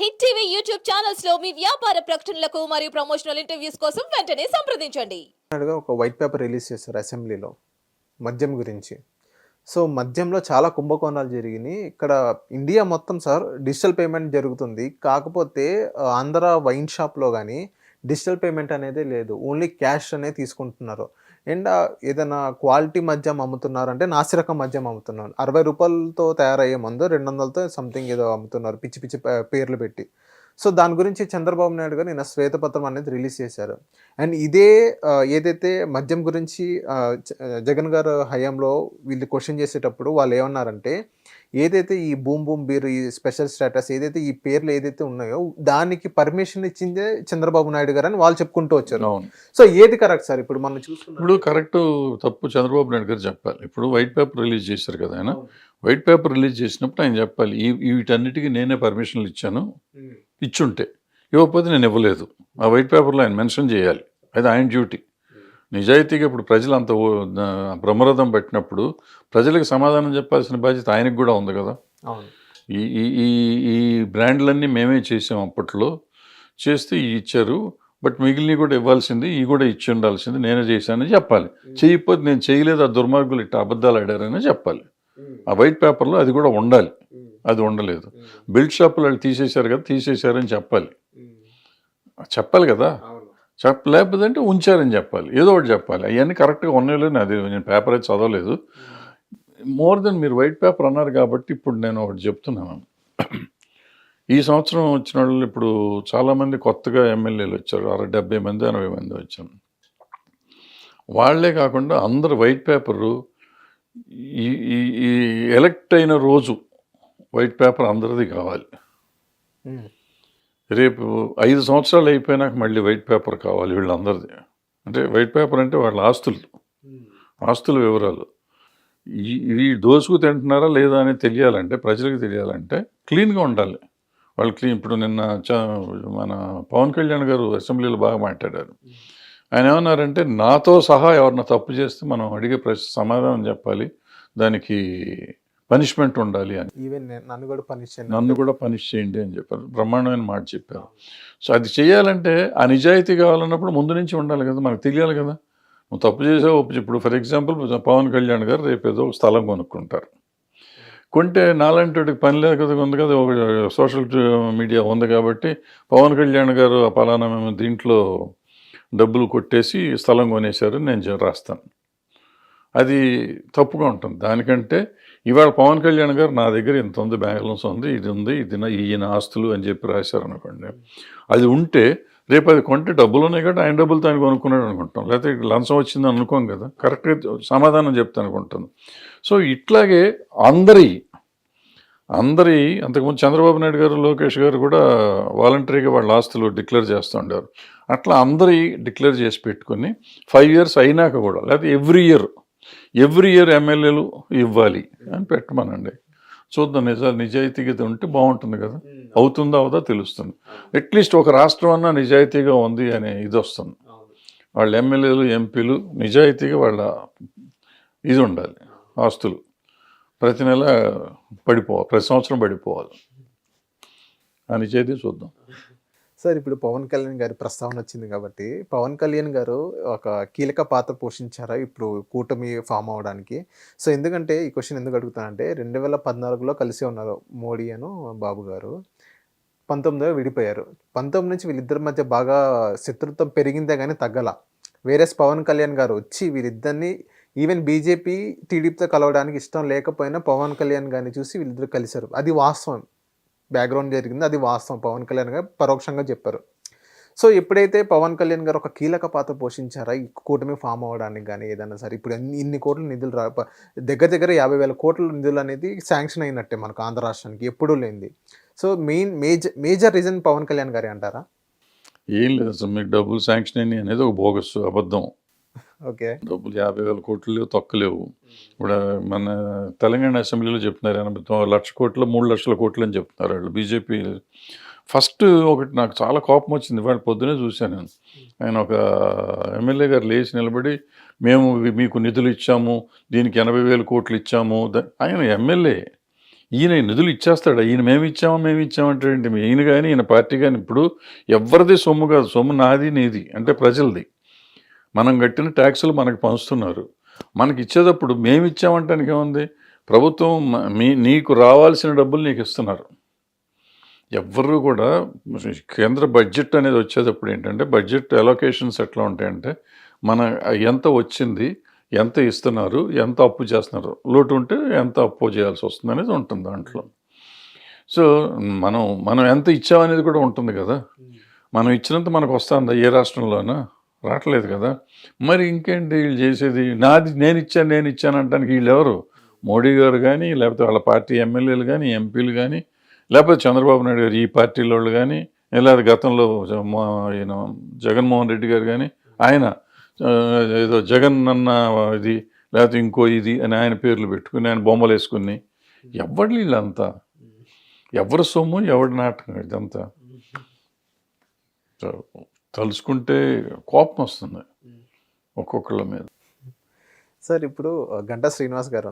Hit TV YouTube ఛానల్స్లో మీ వ్యాపార ప్రకటనలకు మరియు ప్రమోషనల్ ఇంటర్వ్యూస్ కోసం వెంటనే సంప్రదించండి. ఒక వైట్ పేపర్ రిలీజ్ చేశారు అసెంబ్లీలో మద్యం గురించి. సో మద్యంలో చాలా కుంభకోణాలు జరిగినాయి. ఇక్కడ ఇండియా మొత్తం సార్ డిజిటల్ పేమెంట్ జరుగుతుంది. కాకపోతే ఆంధ్ర వైన్ షాప్లో కానీ డిజిటల్ పేమెంట్ అనేది లేదు. ఓన్లీ క్యాష్ అనేది తీసుకుంటున్నారు. అండ్ ఏదైనా క్వాలిటీ మద్యం అమ్ముతున్నారు అంటే నాసిరకం మద్యం అమ్ముతున్నారు. అరవై రూపాయలతో తయారయ్యే మందు రెండు వందలతో సంథింగ్ ఏదో అమ్ముతున్నారు. పిచ్చి పిచ్చి పేర్లు పెట్టి. సో దాని గురించి చంద్రబాబు నాయుడు గారు నిన్న శ్వేతపత్రం అనేది రిలీజ్ చేశారు. అండ్ ఇదే ఏదైతే మద్యం గురించి జగన్ గారు హయాంలో వీళ్ళు క్వశ్చన్ చేసేటప్పుడు వాళ్ళు ఏమన్నారంటే ఏదైతే ఈ బూమ్ బూమ్ బీర్ ఈ స్పెషల్ స్టేటస్ ఏదైతే ఈ పేర్లు ఏదైతే ఉన్నాయో దానికి పర్మిషన్ ఇచ్చిందే చంద్రబాబు నాయుడు గారు అని వాళ్ళు చెప్పుకుంటూ వచ్చారు. అవును. సో ఏది కరెక్ట్ సార్? ఇప్పుడు మనం చూసుకున్నాం ఇప్పుడు కరెక్ట్ తప్పు చంద్రబాబు నాయుడు గారు చెప్పాలి. ఇప్పుడు వైట్ పేపర్ రిలీజ్ చేశారు కదా ఆయన. వైట్ పేపర్ రిలీజ్ చేసినప్పుడు ఆయన చెప్పాలి ఈ వీటన్నిటికీ నేనే పర్మిషన్లు ఇచ్చాను. ఇచ్చుంటే. ఇవ్వకపోతే నేను ఇవ్వలేదు. ఆ వైట్ పేపర్లో ఆయన మెన్షన్ చేయాలి. అది ఆయన డ్యూటీ. నిజాయితీగా ఇప్పుడు ప్రజలు అంత బ్రహ్మరథం పట్టినప్పుడు ప్రజలకు సమాధానం చెప్పాల్సిన బాధ్యత ఆయనకు కూడా ఉంది కదా. ఈ ఈ ఈ బ్రాండ్లన్నీ మేమే చేసాం అప్పట్లో. చేస్తే ఇవి ఇచ్చారు. బట్ మిగిలినవి కూడా ఇవ్వాల్సింది ఈ కూడా ఇచ్చి ఉండాల్సింది నేనే చేశానని చెప్పాలి. చేయకపోతే నేను చేయలేదు ఆ దుర్మార్గులు ఇట్లా అబద్ధాలు ఆడారని చెప్పాలి. ఆ వైట్ పేపర్లో అది కూడా ఉండాలి. అది ఉండలేదు. బిల్డ్ షాపులు వాళ్ళు తీసేశారు కదా తీసేశారని చెప్పాలి. చెప్పాలి కదా. అవును. చెప్ప లేకపోతే అంటే ఉంచారని చెప్పాలి. ఏదో ఒకటి చెప్పాలి. అవన్నీ కరెక్ట్గా ఉన్నాయో లేదో అది నేను పేపర్ అయితే చదవలేదు. మోర్ దెన్ మీరు వైట్ పేపర్ అన్నారు కాబట్టి ఇప్పుడు నేను ఒకటి చెప్తున్నాను. ఈ సంవత్సరం వచ్చిన వాళ్ళు ఇప్పుడు చాలామంది కొత్తగా ఎమ్మెల్యేలు వచ్చారు. అరవై డెబ్బై మంది ఎనభై మంది వచ్చారు వాళ్ళే కాకుండా అందరు వైట్ పేపరు ఈ ఎలక్ట్ అయిన రోజు వైట్ పేపర్ అందరిది కావాలి. రేపు ఐదు సంవత్సరాలు అయిపోయినాక మళ్ళీ వైట్ పేపర్ కావాలి వీళ్ళందరిది. అంటే వైట్ పేపర్ అంటే వాళ్ళ ఆస్తులు. ఆస్తుల వివరాలు. ఈ ఇవి దోసుకు తింటున్నారా లేదా అని తెలియాలంటే ప్రజలకు తెలియాలంటే క్లీన్గా ఉండాలి. వాళ్ళు క్లీన్ ఇప్పుడు నిన్న చ- మన పవన్ కళ్యాణ్ గారు అసెంబ్లీలో బాగా మాట్లాడారు. ఆయన ఏమన్నారంటే నాతో సహా ఎవరన్నా తప్పు చేస్తే మనం అడిగే ప్రశ్న సమాధానం చెప్పాలి. దానికి పనిష్మెంట్ ఉండాలి అని. ఈవెన్ నన్ను కూడా పనిష్ చేయండి. నన్ను కూడా పనిష్ చేయండి అని చెప్పారు. బ్రహ్మాండమైన మాట చెప్పారు. సో అది చేయాలంటే ఆ నిజాయితీ కావాలన్నప్పుడు ముందు నుంచి ఉండాలి కదా మనకు తెలియాలి కదా. నువ్వు తప్పు చేసావు ఒప్పు ఇప్పుడు ఫర్ ఎగ్జాంపుల్ పవన్ కళ్యాణ్ గారు రేపు ఏదో ఒక స్థలం కొనుక్కుంటారు. కొంటే నాలాంటి పని లేక ఉంది కదా ఒక సోషల్ మీడియా ఉంది కాబట్టి పవన్ కళ్యాణ్ గారు ఆ పలానా మేము దీంట్లో డబ్బులు కొట్టేసి స్థలం కొనేశారు నేను రాస్తాను. అది తప్పుగా ఉంటుంది. దానికంటే ఇవాళ పవన్ కళ్యాణ్ గారు నా దగ్గర ఇంత ఉంది బ్యాలెన్స్ ఉంది ఇది ఉంది ఇది నా ఈయన ఆస్తులు అని చెప్పి రాశారు అనుకోండి అది ఉంటే రేపు అది కొంటే డబ్బులు ఉన్నాయి కాబట్టి ఆయన డబ్బులు తాను కొనుక్కున్నాడు అనుకుంటాం. లేకపోతే లంచం వచ్చింది అనుకోం కదా. కరెక్ట్గా సమాధానం చెప్తాను అనుకుంటాను. సో ఇట్లాగే అందరి అందరి అంతకుముందు చంద్రబాబు నాయుడు గారు లోకేష్ గారు కూడా వాలంటరీగా వాళ్ళ ఆస్తులు డిక్లేర్ చేస్తూ ఉండారు అట్లా అందరి డిక్లేర్ చేసి పెట్టుకొని ఫైవ్ ఇయర్స్ అయినాక కూడా లేకపోతే ఎవ్రీ ఇయర్ ఎవ్రీ ఇయర్ ఎమ్మెల్యేలు ఇవ్వాలి అని పెట్టమనండి. చూద్దాం నిజాలు నిజాయితీగా ఉంటే బాగుంటుంది కదా. అవుతుందా అవుదా తెలుస్తుంది. అట్లీస్ట్ ఒక రాష్ట్రం అన్నా నిజాయితీగా ఉంది అనే ఇది వస్తుంది వాళ్ళ ఎమ్మెల్యేలు ఎంపీలు నిజాయితీగా వాళ్ళ ఇది ఉండాలి ఆస్తులు. ప్రతి నెల పడిపోవాలి ప్రతి సంవత్సరం పడిపోవాలి. ఆ నిజాయితీ చూద్దాం. సార్ ఇప్పుడు పవన్ కళ్యాణ్ గారి ప్రస్తావన వచ్చింది కాబట్టి పవన్ కళ్యాణ్ గారు ఒక కీలక పాత్ర పోషించారా ఇప్పుడు కూటమి ఫామ్ అవడానికి? సో ఎందుకంటే ఈ క్వశ్చన్ ఎందుకు అడుగుతానంటే రెండు వేల పద్నాలుగులో కలిసి ఉన్నారు మోడీ అను బాబు గారు. పంతొమ్మిదిలో విడిపోయారు. పంతొమ్మిది నుంచి వీళ్ళిద్దరి మధ్య బాగా శత్రుత్వం పెరిగిందే కానీ తగ్గల. వేరేస్ పవన్ కళ్యాణ్ గారు వచ్చి వీళ్ళిద్దరిని ఈవెన్ బీజేపీ టీడీపీతో కలవడానికి ఇష్టం లేకపోయినా పవన్ కళ్యాణ్ గారిని చూసి వీళ్ళిద్దరు కలిశారు. అది వాస్తవం. బ్యాక్గ్రౌండ్ జరిగింది. అది వాస్తవం. పవన్ కళ్యాణ్ గారు పరోక్షంగా చెప్పారు. సో ఎప్పుడైతే పవన్ కళ్యాణ్ గారు ఒక కీలక పాత్ర పోషించారా? ఈ కూటమి ఫామ్ అవ్వడానికి కానీ ఏదైనా సరే. ఇప్పుడు ఇన్ని కోట్ల నిధులు రా దగ్గర దగ్గర యాభై వేల కోట్ల నిధులు అనేది శాంక్షన్ అయినట్టే మనకు ఆంధ్ర రాష్ట్రానికి ఎప్పుడూ లేనిది. So main major major reason Pawan Kalyan గారే అంటారా? ఏం లేదు అసలు మీకు డబ్బులు శాంక్షన్ అయినాయి అనేది ఒక బోగస్ అబద్ధం. ఓకే. డబ్బులు యాభై వేల కోట్లు లేవు తొక్కలేవు ఇప్పుడు మన తెలంగాణ అసెంబ్లీలో చెప్తున్నారు ఎనభై తొమ్మిది లక్ష కోట్లు మూడు లక్షల కోట్లు అని చెప్తున్నారు వాళ్ళు బీజేపీ ఫస్ట్ ఒకటి నాకు చాలా కోపం వచ్చింది వాళ్ళు పొద్దునే చూశాను నేను. ఆయన ఒక ఎమ్మెల్యే గారు లేచి నిలబడి మేము మీకు నిధులు ఇచ్చాము దీనికి ఎనభై వేల కోట్లు ఇచ్చాము ఆయన ఎమ్మెల్యే. ఈయన నిధులు ఇచ్చేస్తాడు? ఈయన మేము ఇచ్చాము మేము ఇచ్చామంటే ఏంటి? ఈయన కానీ ఈయన పార్టీ కానీ ఇప్పుడు ఎవరిది సొమ్ము కాదు సొమ్ము నాది నీది అంటే ప్రజలది. మనం కట్టిన ట్యాక్సులు మనకు పంచుతున్నారు. మనకి ఇచ్చేటప్పుడు మేము ఇచ్చామంటానికి ఏముంది ప్రభుత్వం మ- నీకు రావాల్సిన డబ్బులు నీకు ఇస్తున్నారు ఎవ్వరు కూడా కేంద్ర బడ్జెట్ అనేది వచ్చేటప్పుడు ఏంటంటే బడ్జెట్ అలొకేషన్స్ ఎట్లా ఉంటాయంటే మన ఎంత వచ్చింది ఎంత ఇస్తున్నారు ఎంత అప్పు చేస్తున్నారు. లోటు ఉంటే ఎంత అప్పు చేయాల్సి వస్తుంది అనేది ఉంటుంది దాంట్లో. సో మనం మనం ఎంత ఇచ్చామనేది కూడా ఉంటుంది కదా. మనం ఇచ్చినంత మనకు వస్తుందా ఏ రాష్ట్రంలోనా? రావట్లేదు కదా. మరి ఇంకేంటి వీళ్ళు చేసేది? నాది నేను ఇచ్చాను నేను ఇచ్చాను అనడానికి వీళ్ళు ఎవరు? మోడీ గారు కానీ లేకపోతే వాళ్ళ పార్టీ ఎమ్మెల్యేలు కానీ ఎంపీలు కానీ లేకపోతే చంద్రబాబు నాయుడు గారు ఈ పార్టీల వాళ్ళు కానీ లేదా గతంలో ఈయన జగన్మోహన్ రెడ్డి గారు కానీ ఆయన ఏదో జగన్ అన్న ఇది లేకపోతే ఇంకో ఇది అని ఆయన పేర్లు పెట్టుకుని ఆయన బొమ్మలు వేసుకుని ఎవరు వీళ్ళంతా? ఎవరి సొమ్ము ఎవరి నాటకం ఇదంతా? తలుచుకుంటే కోపం వస్తుంది ఒక్కొక్కళ్ళ మీద. సార్ ఇప్పుడు ఆ, గంటా శ్రీనివాస్ గారు